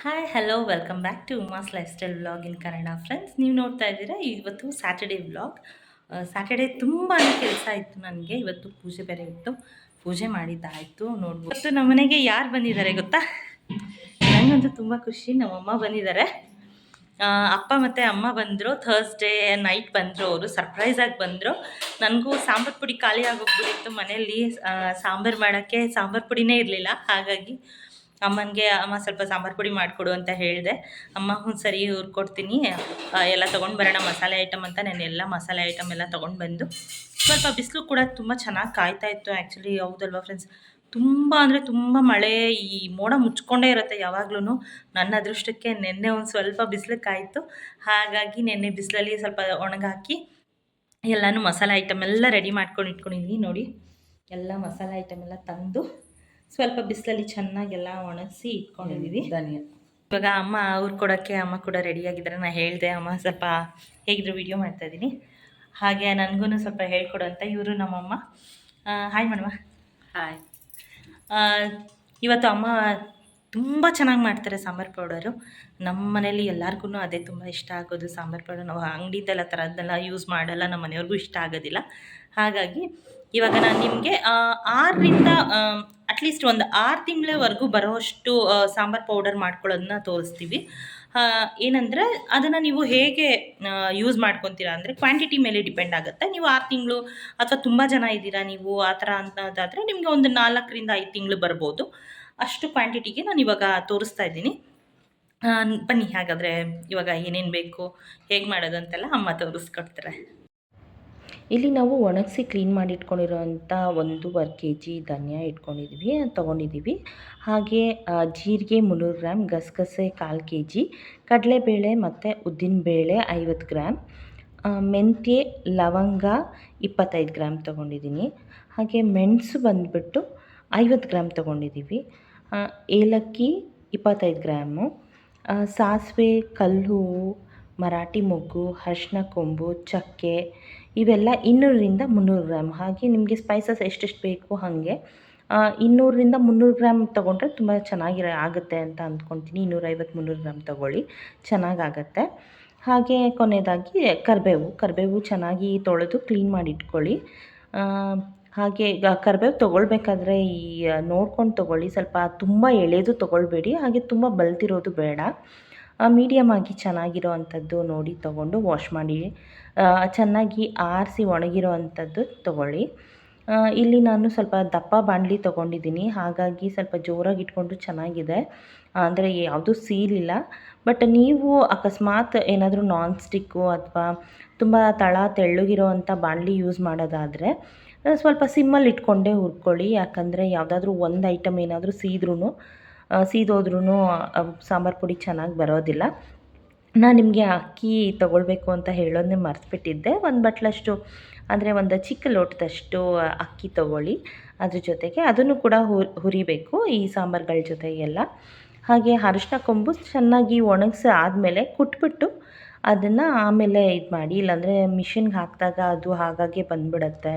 Hi hello welcome back to Uma's life style vlog in Kannada friends ನೀವು ನೋಡ್ತಾ ಇದ್ದೀರಾ? ಇವತ್ತು ಸ್ಯಾಟರ್ಡೇ ವ್ಲಾಗ್ ಸ್ಯಾಟರ್ಡೇ ತುಂಬಾ ಕೆಲಸ ಇತ್ತು ನನಗೆ. ಇವತ್ತು ಪೂಜೆ ಬೇರೆ ಇತ್ತು. ಪೂಜೆ ಮಾಡಿದ್ದಾಯಿತು, ನೋಡ್ಬೋದು. ಇವತ್ತು ನಮ್ಮ ಮನೆಗೆ ಯಾರು ಬಂದಿದ್ದಾರೆ ಗೊತ್ತಾ? ನನಗಂತೂ ತುಂಬ ಖುಷಿ, ನಮ್ಮಮ್ಮ ಬಂದಿದ್ದಾರೆ. ಅಪ್ಪ ಮತ್ತು ಅಮ್ಮ ಬಂದರು ಥರ್ಸ್ಡೇ ನೈಟ್ ಬಂದರು ಅವರು ಸರ್ಪ್ರೈಸಾಗಿ ಬಂದರು. ನನಗೂ ಸಾಂಬಾರು ಪುಡಿ ಖಾಲಿ ಆಗೋಗ್ಬಿಟ್ಟಿತ್ತು ಮನೆಯಲ್ಲಿ. ಸಾಂಬಾರು ಮಾಡೋಕ್ಕೆ ಸಾಂಬಾರು ಪುಡಿನೇ ಇರಲಿಲ್ಲ, ಹಾಗಾಗಿ ಅಮ್ಮನಿಗೆ, ಅಮ್ಮ ಸ್ವಲ್ಪ ಸಾಂಬಾರು ಪುಡಿ ಮಾಡಿಕೊಡು ಅಂತ ಹೇಳಿದೆ. ಅಮ್ಮ, ಹ್ಞೂ ಸರಿ, ಹುರ್ಕೊಡ್ತೀನಿ. ಎಲ್ಲ ತೊಗೊಂಡು ಬರೋಣ, ಮಸಾಲೆ ಐಟಮ್ ಅಂತ ನಾನು ಎಲ್ಲ ಮಸಾಲೆ ಐಟಮ್ ಎಲ್ಲ ತೊಗೊಂಡು ಬಂದು. ಸ್ವಲ್ಪ ಬಿಸಿಲು ಕೂಡ ತುಂಬ ಚೆನ್ನಾಗಿ ಕಾಯ್ತಾ ಇತ್ತು ಆ್ಯಕ್ಚುಲಿ ಹೌದಲ್ವಾ ಫ್ರೆಂಡ್ಸ್? ತುಂಬ ಅಂದರೆ ತುಂಬ ಮಳೆ, ಈ ಮೋಡ ಮುಚ್ಕೊಂಡೇ ಇರುತ್ತೆ ಯಾವಾಗ್ಲೂ ನನ್ನ ಅದೃಷ್ಟಕ್ಕೆ ನಿನ್ನೆ ಒಂದು ಸ್ವಲ್ಪ ಬಿಸಿಲು ಕಾಯಿತು. ಹಾಗಾಗಿ ನೆನ್ನೆ ಬಿಸಿಲಲ್ಲಿ ಸ್ವಲ್ಪ ಒಣಗಾಕಿ, ಎಲ್ಲನೂ ಮಸಾಲೆ ಐಟಮ್ ಎಲ್ಲ ರೆಡಿ ಮಾಡ್ಕೊಂಡು ಇಟ್ಕೊಂಡಿದ್ದೀನಿ ನೋಡಿ. ಎಲ್ಲ ಮಸಾಲೆ ಐಟಮ್ ಎಲ್ಲ ತಂದು ಸ್ವಲ್ಪ ಬಿಸಿಲಲ್ಲಿ ಚೆನ್ನಾಗೆಲ್ಲ ಒಣಗಿಸಿ ಇಟ್ಕೊಂಡಿದ್ದೀವಿ ಧನಿಯಾ. ಇವಾಗ ಅಮ್ಮ ಅವ್ರು ಕೊಡೋಕ್ಕೆ ಅಮ್ಮ ಕೂಡ ರೆಡಿಯಾಗಿದ್ದಾರೆ ನಾನು ಹೇಳಿದೆ ಅಮ್ಮ ಸ್ವಲ್ಪ ಹೇಗಿದ್ರು ವಿಡಿಯೋ ಮಾಡ್ತಾಯಿದ್ದೀನಿ ಹಾಗೆ ನನಗೂ ಸ್ವಲ್ಪ ಹೇಳ್ಕೊಡು ಅಂತ ಇವರು ನಮ್ಮಮ್ಮ. ಹಾಯ್ ಮೇಡಮ ಹಾಯ್ ಇವತ್ತು ಅಮ್ಮ ತುಂಬ ಚೆನ್ನಾಗಿ ಮಾಡ್ತಾರೆ ಸಾಂಬಾರು ಪೌಡರು. ನಮ್ಮ ಮನೇಲಿ ಎಲ್ಲರಿಗೂ ಅದೇ ತುಂಬ ಇಷ್ಟ ಆಗೋದು ಸಾಂಬಾರು ಪೌಡರ್. ನಾವು ಅಂಗಡಿದೆಲ್ಲ ಥರದ್ದೆಲ್ಲ ಯೂಸ್ ಮಾಡಲ್ಲ ನಮ್ಮ ಮನೆಯವ್ರಿಗೂ ಇಷ್ಟ ಆಗೋದಿಲ್ಲ. ಹಾಗಾಗಿ ಇವಾಗ ನಾನು ನಿಮಗೆ ಆರರಿಂದ ಅಟ್ಲೀಸ್ಟ್ ಒಂದು ಆರು ತಿಂಗಳವರೆಗೂ ಬರೋಷ್ಟು ಸಾಂಬಾರು ಪೌಡರ್ ಮಾಡ್ಕೊಳ್ಳೋದನ್ನ ತೋರಿಸ್ತೀವಿ. ಏನಂದರೆ ಅದನ್ನು ನೀವು ಹೇಗೆ ಯೂಸ್ ಮಾಡ್ಕೊತೀರಾ ಅಂದರೆ ಕ್ವಾಂಟಿಟಿ ಮೇಲೆ ಡಿಪೆಂಡ್ ಆಗುತ್ತೆ. ನೀವು ಆರು ತಿಂಗಳು ಅಥವಾ ತುಂಬ ಜನ ಇದ್ದೀರಾ ನೀವು ಆ ಥರ ಅಂತದಾದರೆ ನಿಮಗೆ ಒಂದು ನಾಲ್ಕರಿಂದ ಐದು ತಿಂಗಳು ಬರ್ಬೋದು. ಅಷ್ಟು ಕ್ವಾಂಟಿಟಿಗೆ ನಾನು ಇವಾಗ ತೋರಿಸ್ತಾ ಇದ್ದೀನಿ. ಬನ್ನಿ, ಹಾಗಾದರೆ ಇವಾಗ ಏನೇನು ಬೇಕು, ಹೇಗೆ ಮಾಡೋದು ಅಂತೆಲ್ಲ ಅಮ್ಮ ತೋರಿಸ್ಕೊಡ್ತಾರೆ. ಇಲ್ಲಿ ನಾವು ಒಣಗಿಸಿ ಕ್ಲೀನ್ ಮಾಡಿ ಇಟ್ಕೊಂಡಿರೋಂಥ ಒಂದೂವರೆ ಕೆ ಜಿ ಧನಿಯಾ ಇಟ್ಕೊಂಡಿದ್ವಿ ತೊಗೊಂಡಿದ್ದೀವಿ ಹಾಗೆ ಜೀರಿಗೆ ಮುನ್ನೂರು ಗ್ರಾಮ್ ಗಸಗಸೆ ಕಾಲು ಕೆ ಜಿ ಕಡಲೆಬೇಳೆ ಮತ್ತು ಉದ್ದಿನಬೇಳೆ ಐವತ್ತು ಗ್ರಾಮ್ ಮೆಂತ್ಯೆ, ಲವಂಗ ಇಪ್ಪತ್ತೈದು ಗ್ರಾಮ್ ತೊಗೊಂಡಿದ್ದೀನಿ ಹಾಗೆ ಮೆಣಸು ಬಂದುಬಿಟ್ಟು ಐವತ್ತು ಗ್ರಾಮ್ ತೊಗೊಂಡಿದ್ದೀವಿ ಏಲಕ್ಕಿ ಇಪ್ಪತ್ತೈದು ಗ್ರಾಮು ಸಾಸಿವೆ ಕಲ್ಲುಹೂವು ಮರಾಠಿ ಮೊಗ್ಗು, ಅರಿಶಿನ ಕೊಂಬು, ಚಕ್ಕೆ ಇವೆಲ್ಲ ಇನ್ನೂರರಿಂದ ಮುನ್ನೂರು ಗ್ರಾಮ್. ಹಾಗೆ ನಿಮಗೆ ಸ್ಪೈಸಸ್ ಎಷ್ಟೆಷ್ಟು ಬೇಕು ಹಾಗೆ ಇನ್ನೂರರಿಂದ ಮುನ್ನೂರು ಗ್ರಾಮ್ ತೊಗೊಂಡ್ರೆ ತುಂಬ ಚೆನ್ನಾಗಿರ, ಆಗುತ್ತೆ ಅಂತ ಅಂದ್ಕೊತೀನಿ. ಇನ್ನೂರೈವತ್ತು ಮುನ್ನೂರು ಗ್ರಾಮ್ ತೊಗೊಳ್ಳಿ, ಚೆನ್ನಾಗಾಗತ್ತೆ. ಹಾಗೆ ಕೊನೆಯದಾಗಿ ಕರಿಬೇವು. ಕರಿಬೇವು ಚೆನ್ನಾಗಿ ತೊಳೆದು ಕ್ಲೀನ್ ಮಾಡಿ ಇಟ್ಕೊಳ್ಳಿ ಹಾಗೆ ಕರಿಬೇವು ತೊಗೊಳ್ಬೇಕಾದ್ರೆ ಈ, ನೋಡ್ಕೊಂಡು ತೊಗೊಳ್ಳಿ. ಸ್ವಲ್ಪ ತುಂಬ ಎಳೆದು ತೊಗೊಳ್ಬೇಡಿ. ಹಾಗೆ ತುಂಬ ಬಲ್ತಿರೋದು ಬೇಡ. ಮೀಡಿಯಮ್ ಆಗಿ ಚೆನ್ನಾಗಿರೋ ನೋಡಿ ತೊಗೊಂಡು ವಾಶ್ ಮಾಡಿ ಚೆನ್ನಾಗಿ ಆರಿಸಿ ಒಣಗಿರೋ ತೊಗೊಳ್ಳಿ. ಇಲ್ಲಿ ನಾನು ಸ್ವಲ್ಪ ದಪ್ಪ ಬಾಣಲಿ ತೊಗೊಂಡಿದ್ದೀನಿ, ಹಾಗಾಗಿ ಸ್ವಲ್ಪ ಜೋರಾಗಿ ಇಟ್ಕೊಂಡು ಚೆನ್ನಾಗಿದೆ. ಅಂದರೆ ಯಾವುದೂ ಸೀಲಿಲ್ಲ ಬಟ್ ನೀವು ಅಕಸ್ಮಾತ್ ಏನಾದರೂ ನಾನ್ ಸ್ಟಿಕ್ಕು ಅಥವಾ ತುಂಬ ತಳ ತೆಳ್ಳಗಿರೋ ಅಂಥ ಬಾಣಲಿ ಯೂಸ್ ಮಾಡೋದಾದರೆ, ಸ್ವಲ್ಪ ಸಿಮ್ಮಲ್ಲಿ ಇಟ್ಕೊಂಡೇ ಹುರ್ಕೊಳ್ಳಿ. ಯಾಕಂದರೆ ಯಾವುದಾದ್ರೂ ಒಂದು ಐಟಮ್ ಏನಾದರೂ ಸೀದ್ರೂ ಸೀದೋದ್ರೂ ಸಾಂಬಾರು ಪುಡಿ ಚೆನ್ನಾಗಿ ಬರೋದಿಲ್ಲ. ನಾನು ನಿಮಗೆ ಅಕ್ಕಿ ತೊಗೊಳ್ಬೇಕು ಅಂತ ಹೇಳೋದನ್ನೇ ಮರ್ತುಬಿಟ್ಟಿದ್ದೆ. ಒಂದು ಬಟ್ಲಷ್ಟು, ಅಂದರೆ ಒಂದು ಚಿಕ್ಕ ಲೋಟದಷ್ಟು ಅಕ್ಕಿ ತೊಗೊಳ್ಳಿ. ಅದ್ರ ಜೊತೆಗೆ ಅದನ್ನು ಕೂಡ ಹುರಿಬೇಕು ಈ ಸಾಂಬಾರುಗಳ ಜೊತೆಗೆಲ್ಲ. ಹಾಗೆ ಅರಿಶಿನ ಕೊಂಬು ಚೆನ್ನಾಗಿ ಒಣಗಿಸಿ ಆದಮೇಲೆ ಕುಟ್ಬಿಟ್ಟು ಅದನ್ನು ಆಮೇಲೆ ಇದು ಮಾಡಿ ಇಲ್ಲಾಂದರೆ ಮಿಷಿನ್ಗೆ ಹಾಕಿದಾಗ ಅದು ಹಾಗಾಗೆ ಬಂದ್ಬಿಡತ್ತೆ.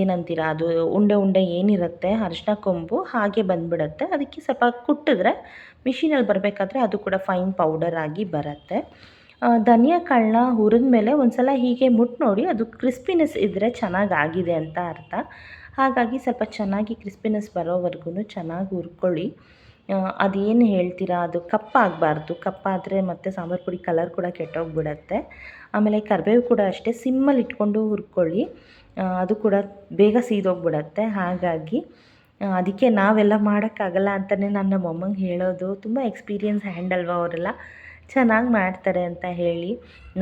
ಏನಂತೀರ, ಅದು ಉಂಡೆ ಉಂಡೆ ಏನಿರುತ್ತೆ ಅರಿಶಿನ ಕೊಂಬು ಹಾಗೆ ಬಂದ್ಬಿಡತ್ತೆ. ಅದಕ್ಕೆ ಸ್ವಲ್ಪ ಕುಟ್ಟಿದ್ರೆ ಮಿಷಿನಲ್ಲಿ ಬರಬೇಕಾದ್ರೆ ಅದು ಕೂಡ ಫೈನ್ ಪೌಡರ್ ಆಗಿ ಬರುತ್ತೆ. ಧನಿಯಾ ಕಾಳನ್ನ ಹುರಿದ ಮೇಲೆ ಒಂದು ಸಲ ಹೀಗೆ ಮುಟ್ಟು ನೋಡಿ, ಅದು ಕ್ರಿಸ್ಪಿನೆಸ್ ಇದ್ದರೆ ಚೆನ್ನಾಗಿ ಆಗಿದೆ ಅಂತ ಅರ್ಥ. ಹಾಗಾಗಿ ಸ್ವಲ್ಪ ಚೆನ್ನಾಗಿ ಕ್ರಿಸ್ಪಿನೆಸ್ ಬರೋವರೆಗೂ ಚೆನ್ನಾಗಿ ಹುರ್ಕೊಳ್ಳಿ. ಅದೇನು ಹೇಳ್ತೀರಾ? ಅದು ಕಪ್ಪಾಗಬಾರ್ದು. ಕಪ್ಪಾದರೆ ಮತ್ತೆ ಸಾಂಬಾರು ಪುಡಿ ಕಲರ್ ಕೂಡ ಕೆಟ್ಟೋಗ್ಬಿಡತ್ತೆ. ಆಮೇಲೆ ಕರಿಬೇವು ಕೂಡ ಅಷ್ಟೇ, ಸಿಮ್ಮಲ್ಲಿ ಇಟ್ಕೊಂಡು ಹುರ್ಕೊಳ್ಳಿ. ಅದು ಕೂಡ ಬೇಗ ಸೀದೋಗ್ಬಿಡತ್ತೆ. ಹಾಗಾಗಿ ಅದಕ್ಕೆ ನಾವೆಲ್ಲ ಮಾಡೋಕ್ಕಾಗಲ್ಲ ಅಂತಲೇ ನಾನು ನಮ್ಮ ಹೇಳೋದು. ತುಂಬ ಎಕ್ಸ್ಪೀರಿಯನ್ಸ್ ಹ್ಯಾಂಡ್ ಅಲ್ವಾ ಅವರೆಲ್ಲ. ಚೆನ್ನಾಗಿ ಮಾಡ್ತಾರೆ ಅಂತ ಹೇಳಿ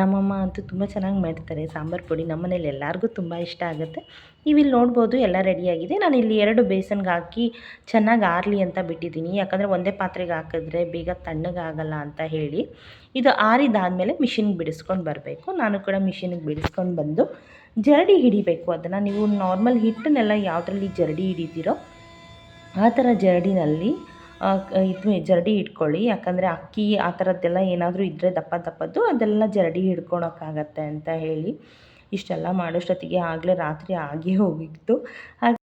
ನಮ್ಮಮ್ಮ ಅಂತೂ ತುಂಬ ಚೆನ್ನಾಗಿ ಮಾಡ್ತಾರೆ. ಸಾಂಬಾರು ಪುಡಿ ನಮ್ಮ ಮನೇಲಿ ಎಲ್ಲರಿಗೂ ತುಂಬ ಇಷ್ಟ ಆಗುತ್ತೆ. ನೀವು ಇಲ್ಲಿ ನೋಡ್ಬೋದು ಎಲ್ಲ ರೆಡಿಯಾಗಿದೆ. ನಾನು ಇಲ್ಲಿ ಎರಡು ಬೇಸನ್ಗೆ ಹಾಕಿ ಚೆನ್ನಾಗಿ ಆರಲಿ ಅಂತ ಬಿಟ್ಟಿದ್ದೀನಿ. ಯಾಕಂದರೆ ಒಂದೇ ಪಾತ್ರೆಗೆ ಹಾಕಿದ್ರೆ ಬೇಗ ತಣ್ಣಗಾಗಲ್ಲ ಅಂತ ಹೇಳಿ. ಇದು ಆರಿದಾದಮೇಲೆ ಮಿಷಿನ್ಗೆ ಬಿಡಿಸ್ಕೊಂಡು ಬರಬೇಕು. ನಾನು ಕೂಡ ಮಿಷಿನಿಗೆ ಬಿಡಿಸ್ಕೊಂಡು ಬಂದು ಜರಡಿ ಹಿಡಿಬೇಕು. ಅದನ್ನು ನೀವು ನಾರ್ಮಲ್ ಹಿಟ್ಟನ್ನೆಲ್ಲ ಯಾವುದ್ರಲ್ಲಿ ಜರಡಿ ಹಿಡಿತೀರೋ ಆ ಥರ ಜರಡಿನಲ್ಲಿ ಇದು ಜರಡಿ ಇಟ್ಕೊಳ್ಳಿ ಯಾಕಂದರೆ ಅಕ್ಕಿ ಆ ಥರದ್ದೆಲ್ಲ ಏನಾದರೂ ಇದ್ದರೆ ದಪ್ಪ ದಪ್ಪದ್ದು, ಅದೆಲ್ಲ ಜರಡಿ ಹಿಡ್ಕೊಳಕ್ಕಾಗತ್ತೆ ಅಂತ ಹೇಳಿ ಇಷ್ಟೆಲ್ಲ ಮಾಡೋಷ್ಟೊತ್ತಿಗೆ ಆಗಲೇ ರಾತ್ರಿ ಆಗೇ ಹೋಗಿತ್ತು. ಹಾಗೆ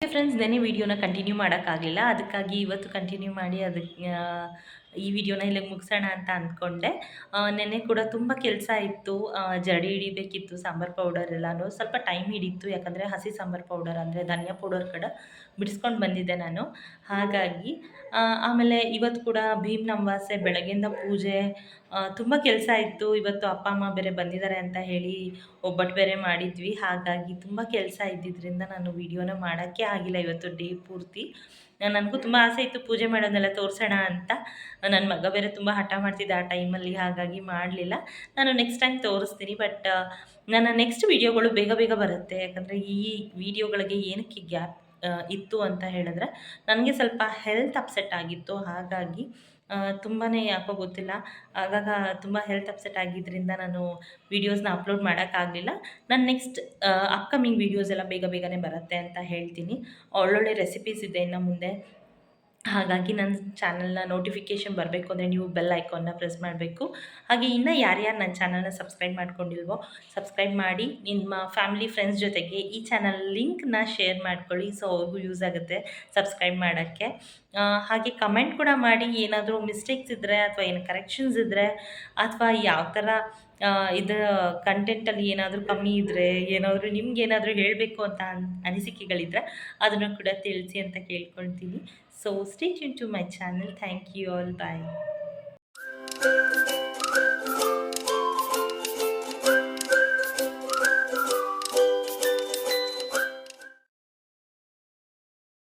ಫ್ರೆಂಡ್ಸ್ ನೆನೆ ವೀಡಿಯೋನ ಕಂಟಿನ್ಯೂ ಮಾಡೋಕ್ಕಾಗಲಿಲ್ಲ. ಅದಕ್ಕಾಗಿ ಇವತ್ತು ಕಂಟಿನ್ಯೂ ಮಾಡಿ ಅದಕ್ಕೆ ಈ ವಿಡಿಯೋನ ಇಲ್ಲಿಗೆ ಮುಗಿಸೋಣ ಅಂತ ಅಂದ್ಕೊಂಡೆ. ನೆನ್ನೆ ಕೂಡ ತುಂಬ ಕೆಲಸ ಇತ್ತು. ಜಡಿ ಹಿಡಿಬೇಕಿತ್ತು, ಸಾಂಬಾರು ಪೌಡರ್ ಎಲ್ಲಾನು. ಸ್ವಲ್ಪ ಟೈಮ್ ಹಿಡಿತ್ತು ಯಾಕಂದರೆ ಹಸಿ ಸಾಂಬಾರು ಪೌಡರ್ ಅಂದರೆ ಧನಿಯಾ ಪೌಡರ್ ಕಡೆ ಬಿಡಿಸ್ಕೊಂಡು ಬಂದಿದ್ದೆ ನಾನು. ಹಾಗಾಗಿ ಆಮೇಲೆ ಇವತ್ತು ಕೂಡ ಭೀಮ್ ಅಮಾವಾಸ್ಯೆ ಬೆಳಗ್ಗೆಯಿಂದ ಪೂಜೆ ತುಂಬ ಕೆಲಸ ಇತ್ತು. ಇವತ್ತು ಅಪ್ಪ, ಅಮ್ಮ ಬೇರೆ ಬಂದಿದ್ದಾರೆ ಅಂತ ಹೇಳಿ ಒಬ್ಬಟ್ಟು ಬೇರೆ ಮಾಡಿದ್ವಿ. ಹಾಗಾಗಿ ತುಂಬ ಕೆಲಸ ಇದ್ದಿದ್ದರಿಂದ ನಾನು ವಿಡಿಯೋನ ಮಾಡೋಕ್ಕೆ ಆಗಿಲ್ಲ ಇವತ್ತು ಡೇ ಪೂರ್ತಿ. ನನಗೂ ತುಂಬ ಆಸೆ ಇತ್ತು ಪೂಜೆ ಮಾಡೋದನ್ನೆಲ್ಲ ತೋರಿಸೋಣ ಅಂತ. ನನ್ನ ಮಗ ಬೇರೆ ತುಂಬ ಹಠ ಮಾಡ್ತಿದ್ದ ಆ ಟೈಮಲ್ಲಿ ಹಾಗಾಗಿ ಮಾಡಲಿಲ್ಲ. ನಾನು ನೆಕ್ಸ್ಟ್ ಟೈಮ್ ತೋರಿಸ್ತೀನಿ ಬಟ್ ನನ್ನ ನೆಕ್ಸ್ಟ್ ವೀಡಿಯೋಗಳು ಬೇಗ ಬೇಗ ಬರುತ್ತೆ. ಯಾಕಂದರೆ ಈ ವಿಡಿಯೋಗಳಿಗೆ ಏನಕ್ಕೆ ಗ್ಯಾಪ್ ಇತ್ತು ಅಂತ ಹೇಳಿದ್ರೆ, ನನಗೆ ಸ್ವಲ್ಪ ಹೆಲ್ತ್ ಅಪ್ಸೆಟ್ ಆಗಿತ್ತು. ಹಾಗಾಗಿ ತುಂಬಾ ಯಾಕೋ ಗೊತ್ತಿಲ್ಲ. ಆಗಾಗ ತುಂಬ ಹೆಲ್ತ್ ಅಪ್ಸೆಟ್ ಆಗಿದ್ದರಿಂದ ನಾನು ವೀಡಿಯೋಸ್ನ ಅಪ್ಲೋಡ್ ಮಾಡೋಕ್ಕಾಗಲಿಲ್ಲ ನಾನು ನೆಕ್ಸ್ಟ್ ಅಪ್ಕಮಿಂಗ್ ವೀಡಿಯೋಸ್ ಎಲ್ಲ ಬೇಗ ಬೇಗನೆ ಬರುತ್ತೆ ಅಂತ ಹೇಳ್ತೀನಿ. ಒಳ್ಳೊಳ್ಳೆ ರೆಸಿಪೀಸ್ ಇದೆ ಇನ್ನು ಮುಂದೆ. ಹಾಗಾಗಿ ನನ್ನ ಚಾನಲ್ನ ನೋಟಿಫಿಕೇಷನ್ ಬರಬೇಕು ಅಂದರೆ ನೀವು ಬೆಲ್ ಐಕಾನ್ನ ಪ್ರೆಸ್ ಮಾಡಬೇಕು. ಹಾಗೆ ಇನ್ನೂ ಯಾರ್ಯಾರು ನನ್ನ ಚಾನಲ್ನ ಸಬ್ಸ್ಕ್ರೈಬ್ ಮಾಡ್ಕೊಂಡಿಲ್ವೋ, ಸಬ್ಸ್ಕ್ರೈಬ್ ಮಾಡಿ, ನಿಮ್ಮ ಫ್ಯಾಮಿಲಿ, ಫ್ರೆಂಡ್ಸ್ ಜೊತೆಗೆ ಈ ಚಾನಲ್ ಲಿಂಕ್ನ ಶೇರ್ ಮಾಡ್ಕೊಳ್ಳಿ, ಸೊ ಅವ್ರಿಗೂ ಯೂಸ್ ಆಗುತ್ತೆ ಸಬ್ಸ್ಕ್ರೈಬ್ ಮಾಡೋಕ್ಕೆ. ಹಾಗೆ ಕಮೆಂಟ್ ಕೂಡ ಮಾಡಿ, ಏನಾದರೂ ಮಿಸ್ಟೇಕ್ಸ್ ಇದ್ದರೆ ಅಥವಾ ಏನು ಕರೆಕ್ಷನ್ಸ್ ಇದ್ದರೆ ಅಥವಾ ಯಾವ ಥರ ಇದು ಕಂಟೆಂಟಲ್ಲಿ ಏನಾದರೂ ಕಮ್ಮಿ ಇದ್ದರೆ ಏನಾದರೂ ನಿಮ್ಗೆ ಏನಾದರೂ ಹೇಳಬೇಕು ಅಂತ ಅನ್ ಅನಿಸಿಕೆಗಳಿದ್ದರೆ ಅದನ್ನು ಕೂಡ ತಿಳಿಸಿ ಅಂತ ಕೇಳ್ಕೊಳ್ತೀನಿ. So stay tuned to my channel. Thank you all. Bye.